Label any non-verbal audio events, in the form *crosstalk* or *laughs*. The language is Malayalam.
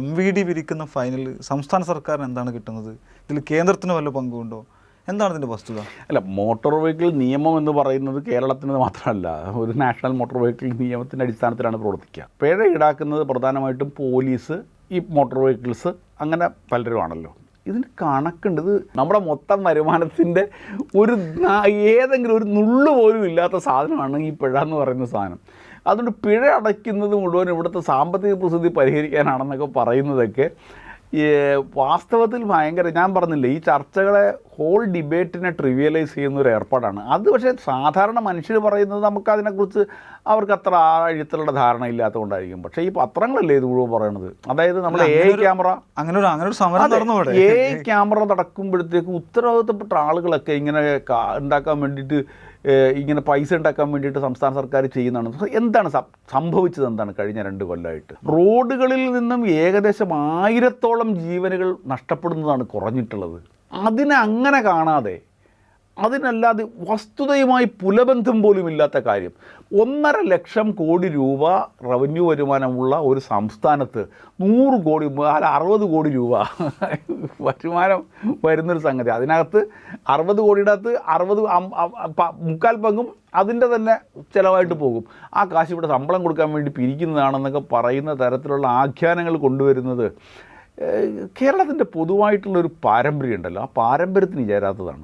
എം വി ഡി പിരിക്കുന്ന ഫൈനൽ സംസ്ഥാന സർക്കാരിന് എന്താണ് കിട്ടുന്നത്? ഇതിൽ കേന്ദ്രത്തിന് വല്ല പങ്കുണ്ടോ? എന്താണ് ഇതിന്റെ വസ്തുത? അല്ല മോട്ടോർ വെഹിക്കിൾ നിയമം എന്ന് പറയുന്നത് കേരളത്തിന് മാത്രമല്ല ഒരു നാഷണൽ മോട്ടോർ വെഹിക്കിൾ നിയമത്തിന്റെ അടിസ്ഥാനത്തിലാണ് പ്രവർത്തിക്കുക. പിഴ ഈടാക്കുന്നത് പ്രധാനമായിട്ടും പോലീസ് ഈ മോട്ടോർ വെഹിക്കിൾസ് അങ്ങനെ പലരുമാണല്ലോ. ഇതിന് കണക്കുണ്ട്. ഇത് നമ്മുടെ മൊത്തം വരുമാനത്തിന്റെ ഒരു ഏതെങ്കിലും ഒരു നുള്ളു പോലും ഇല്ലാത്ത സാധനമാണ് ഈ പിഴ എന്ന് പറയുന്ന സാധനം. അതുകൊണ്ട് പിഴ അടയ്ക്കുന്നത് മുഴുവൻ ഇവിടുത്തെ സാമ്പത്തിക പ്രതിസന്ധി പരിഹരിക്കാനാണെന്നൊക്കെ പറയുന്നതൊക്കെ വാസ്തവത്തിൽ ഭയങ്കര ഞാൻ പറഞ്ഞില്ലേ ഈ ചർച്ചകളെ ഹോൾ ഡിബേറ്റിനെ ട്രിവിയലൈസ് ചെയ്യുന്ന ഒരു ഏർപ്പാടാണ്. അത് പക്ഷേ സാധാരണ മനുഷ്യർ പറയുന്നത് നമുക്ക് അതിനെക്കുറിച്ച് അവർക്ക് അത്ര ആഴത്തിലുള്ള ധാരണ ഇല്ലാത്തതുകൊണ്ടായിരിക്കും പക്ഷേ ഈ പത്രങ്ങളല്ലേ ഇത് മുഴുവൻ പറയണത്? അതായത് നമ്മൾ എ ക്യാമറ അങ്ങനെ ഒരു അങ്ങനെ ഒരു സമരം നടന്നു ഐ എ ക്യാമറ നടക്കുമ്പോഴത്തേക്ക് ഉത്തരവാദിത്തപ്പെട്ട ആളുകളൊക്കെ ഇങ്ങനെ ഉണ്ടാക്കാൻ വേണ്ടിയിട്ട് ഇങ്ങനെ പൈസ ഉണ്ടാക്കാൻ വേണ്ടിയിട്ട് സംസ്ഥാന സർക്കാർ ചെയ്യുന്നതാണ്. എന്താണ് സംഭവിച്ചത് എന്താണ് കഴിഞ്ഞ രണ്ട് കൊല്ലമായിട്ട് റോഡുകളിൽ നിന്നും ഏകദേശം ആയിരത്തോളം ജീവനുകൾ നഷ്ടപ്പെടുന്നതാണ് കുറഞ്ഞിട്ടുള്ളത്. അതിനെ അങ്ങനെ കാണാതെ അതിനല്ലാതെ വസ്തുതയുമായി പുലബന്ധം പോലും ഇല്ലാത്ത കാര്യം. ഒന്നര ലക്ഷം കോടി രൂപ റവന്യൂ വരുമാനമുള്ള ഒരു സംസ്ഥാനത്ത് നൂറ് കോടി അല്ല അറുപത് കോടി രൂപ *laughs* വരുമാനം വരുന്നൊരു സംഗതി. അതിനകത്ത് അറുപത് കോടിയുടെ അകത്ത് അറുപത് മുക്കാൽ പങ്കും അതിന്റെ തന്നെ ചിലവായിട്ട് പോകും. ആ കാശിവിടെ ശമ്പളം കൊടുക്കാൻ വേണ്ടി പിരിക്കുന്നതാണെന്നൊക്കെ പറയുന്ന തരത്തിലുള്ള ആഖ്യാനങ്ങൾ കൊണ്ടുവരുന്നത് കേരളത്തിന്റെ പൊതുവായിട്ടുള്ളൊരു പാരമ്പര്യം ഉണ്ടല്ലോ ആ പാരമ്പര്യത്തിന് ചേരാത്തതാണ്